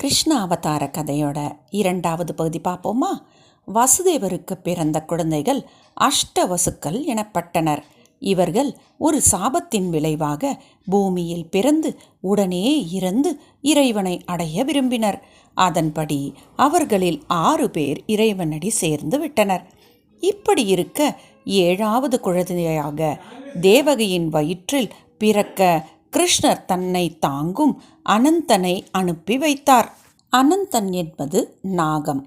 கிருஷ்ண அவதார கதையோட இரண்டாவது பகுதி பார்ப்போமா? வசுதேவருக்கு பிறந்த குழந்தைகள் அஷ்டவசுக்கள் எனப்பட்டனர். இவர்கள் ஒரு சாபத்தின் விளைவாக பூமியில் பிறந்து உடனே இறந்து இறைவனை அடைய விரும்பினர். அதன்படி அவர்களில் ஆறு பேர் இறைவனடி சேர்ந்து விட்டனர். இப்படி இருக்க ஏழாவது குழந்தையாக தேவகையின் வயிற்றில் பிறக்க கிருஷ்ணர் தன்னை தாங்கும் அனந்தனை அனுப்பி வைத்தார். அனந்தன் என்பது நாகம்.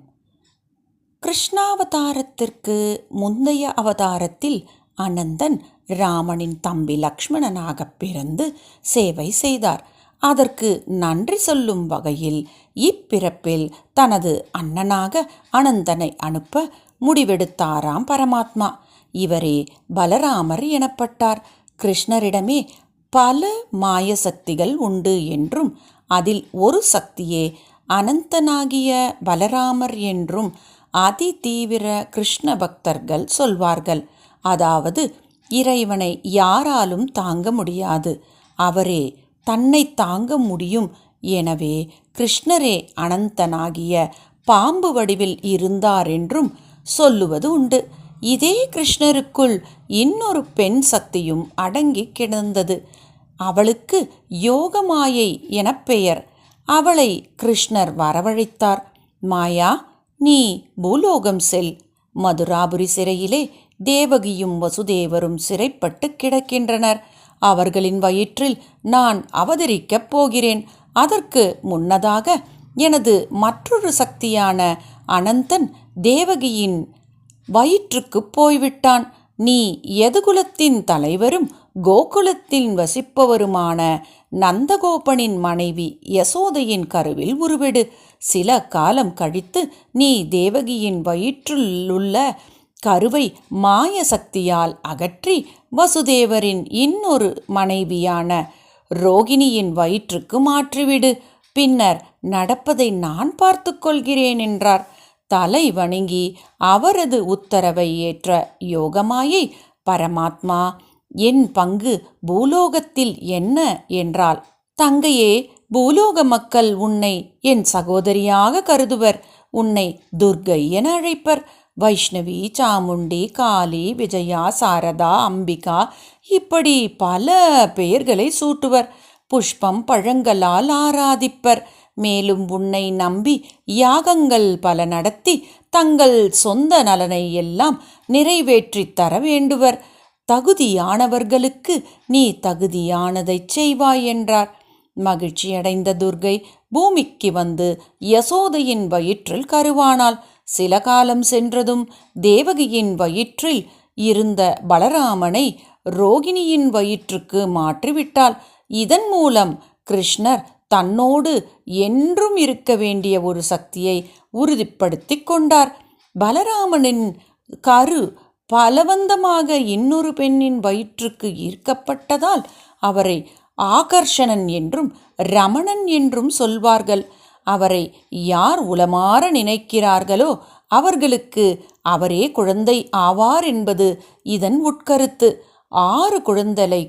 கிருஷ்ணாவதாரத்திற்கு முந்தைய அவதாரத்தில் அனந்தன் ராமனின் தம்பி லக்ஷ்மணனாக பிறந்து சேவை செய்தார். அதற்கு நன்றி சொல்லும் வகையில் இப்பிறப்பில் தனது அண்ணனாக அனந்தனை அனுப்ப முடிவெடுத்தாராம் பரமாத்மா. இவரே பலராமர் எனப்பட்டார். கிருஷ்ணரிடமே பல மாய சக்திகள் உண்டு என்றும் அதில் ஒரு சக்தியே அனந்தனாகிய பலராமர் என்றும் அதி தீவிர கிருஷ்ண பக்தர்கள் சொல்வார்கள். அதாவது இறைவனை யாராலும் தாங்க முடியாது. அவரே தன்னை தாங்க முடியும். எனவே கிருஷ்ணரே அனந்தனாகிய பாம்பு வடிவில் இருந்தார் என்றும் சொல்லுவது உண்டு. இதே கிருஷ்ணருக்குள் இன்னொரு பெண் சக்தியும் அடங்கி கிடந்தது. அவளுக்கு யோகமாயை என பெயர். அவளை கிருஷ்ணர் வரவழைத்தார். மாயா நீ பூலோகம் செல். மதுராபுரி சிறையிலே தேவகியும் வசுதேவரும் சிறைப்பட்டு கிடக்கின்றனர். அவர்களின் வயிற்றில் நான் அவதரிக்கப் போகிறேன். அதற்கு முன்னதாக எனது மற்றொரு சக்தியான அனந்தன் தேவகியின் வயிற்றுக்கு போய்விட்டான். நீ எதுகுலத்தின் தலைவரும் கோகுலத்தில் வசிப்பவருமான நந்தகோபனின் மனைவி யசோதையின் கருவில் உருவெடு. சில காலம் கழித்து நீ தேவகியின் வயிற்றுள்ளுள்ள கருவை மாய சக்தியால் அகற்றி வசுதேவரின் இன்னொரு மனைவியான ரோகிணியின் வயிற்றுக்கு மாற்றிவிடு. பின்னர் நடப்பதை நான் பார்த்து கொள்கிறேன் என்றார். தலை வணங்கி அவரது உத்தரவை ஏற்ற யோகமாயை பரமாத்மா என் பங்கு பூலோகத்தில் என்ன என்றால் தங்கையே பூலோக மக்கள் உன்னை என் சகோதரியாக கருதுவர். உன்னை துர்கை என அழைப்பர். வைஷ்ணவி சாமுண்டி காளி விஜயா சாரதா அம்பிகா இப்படி பல பெயர்களை சூட்டுவர். புஷ்பம் பழங்களால் ஆராதிப்பர். மேலும் உன்னை நம்பி யாகங்கள் பல நடத்தி தங்கள் சொந்த நலனை எல்லாம் நிறைவேற்றித் தர வேண்டுவர். தகுதியானவர்களுக்கு நீ தகுதியானதைச் செய்வாய் என்றார். மகிழ்ச்சியடைந்த துர்கை பூமிக்கு வந்து யசோதையின் வயிற்றில் கருவானாள். சில காலம் சென்றதும் தேவகியின் வயிற்றில் இருந்த பலராமனை ரோகிணியின் வயிற்றுக்கு மாற்றிவிட்டாள். இதன் மூலம் கிருஷ்ணர் தன்னோடு என்றும் இருக்க வேண்டிய ஒரு சக்தியை உறுதிப்படுத்தி கொண்டார். பலராமனின் கரு பலவந்தமாக இன்னொரு பெண்ணின் வயிற்றுக்கு ஈர்க்கப்பட்டதால் அவரை ஆகர்ஷணன் என்றும் ரமணன் என்றும் சொல்வார்கள். அவரை யார் உளமாற நினைக்கிறார்களோ அவர்களுக்கு அவரே குழந்தை ஆவார் என்பது இதன் உட்கருத்து. ஆறு குழந்தை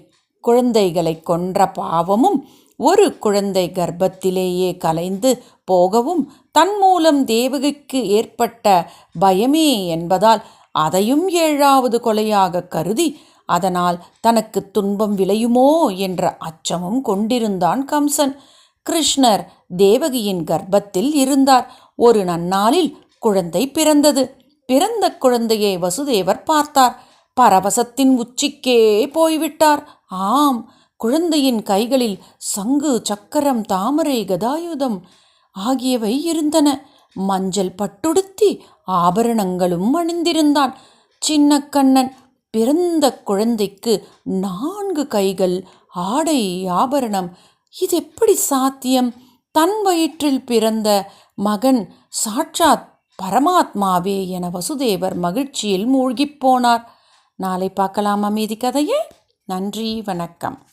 குழந்தைகளை கொன்ற பாவமும் ஒரு குழந்தை கர்ப்பத்திலேயே கலைந்து போகவும் தன் மூலம் தேவகிக்கு ஏற்பட்ட பயமே என்பதால் அதையும் ஏழாவது கொலையாக கருதி அதனால் தனக்கு துன்பம் விளையுமோ என்ற அச்சமும் கொண்டிருந்தான் கம்சன். கிருஷ்ணர் தேவகியின் கர்ப்பத்தில் இருந்தார். ஒரு நன்னாளில் குழந்தை பிறந்தது. பிறந்த குழந்தையை வசுதேவர் பார்த்தார். பரவசத்தின் உச்சிக்கே போய்விட்டார். ஆம் குழந்தையின் கைகளில் சங்கு சக்கரம் தாமரை கதாயுதம் ஆகியவை இருந்தன. மஞ்சள் பட்டுடுத்தி ஆபரணங்களும் அணிந்திருந்தான். சின்ன கண்ணன் பிறந்த குழந்தைக்கு நான்கு கைகள் ஆடை ஆபரணம். இது எப்படி சாத்தியம்? தன் வயிற்றில் பிறந்த மகன் சாட்சாத் பரமாத்மாவே என வசுதேவர் மகிழ்ச்சியில் மூழ்கிப் போனார். நாளை பார்க்கலாம் அமைதி கதையே. நன்றி வணக்கம்.